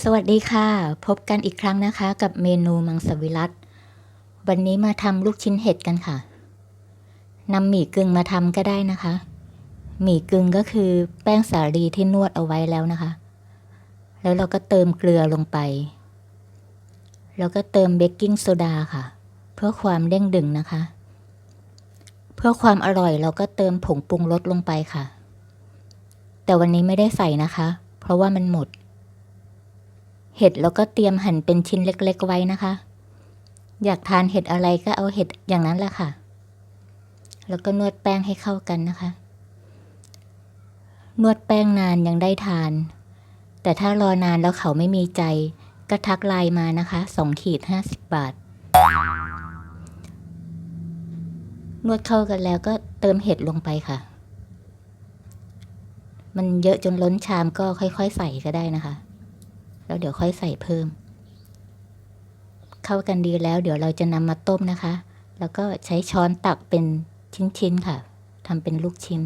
สวัสดีค่ะ พบกันอีกครั้งนะคะ กับเมนูมังสวิรัตวันนี้มาทำลูกชิ้นเห็ดกันค่ะนำหมี่กึ่งมาทำก็ได้นะคะ หมี่กึ่งก็คือแป้งสาลีที่นวดเอาไว้แล้วนะคะ แล้วเราก็เติมเกลือลงไป แล้วก็เติมเบกกิ้งโซดาค่ะ เพื่อความเด้งดึงนะคะ เพื่อความอร่อยเราก็เติมผงปรุงรสลงไปค่ะ แต่วันนี้ไม่ได้ใส่นะคะ เพราะว่ามันหมด เห็ดเราก็เตรียมหั่นเป็นชิ้นเล็ก ๆ ไว้นะคะ อยากทานเห็ดอะไรก็เอาเห็ดอย่างนั้นแหละค่ะ แล้วก็นวดแป้งให้เข้ากันนะคะ นวดแป้งนานยังได้ทาน แต่ถ้ารอนานแล้วเขาไม่มีใจ ก็ทักไลน์มานะคะสองขีดห้าสิบบาท นวดเข้ากันแล้วก็เติมเห็ดลงไปค่ะ มันเยอะจนล้นชามก็ค่อย ๆ ใส่ก็ได้นะคะ แล้วเดี๋ยวค่อยใส่เพิ่ม เข้ากันดีแล้ว เดี๋ยวเราจะนำมาต้มนะคะ แล้วก็ใช้ช้อนตักเป็นชิ้นๆค่ะทำเป็นลูกชิ้น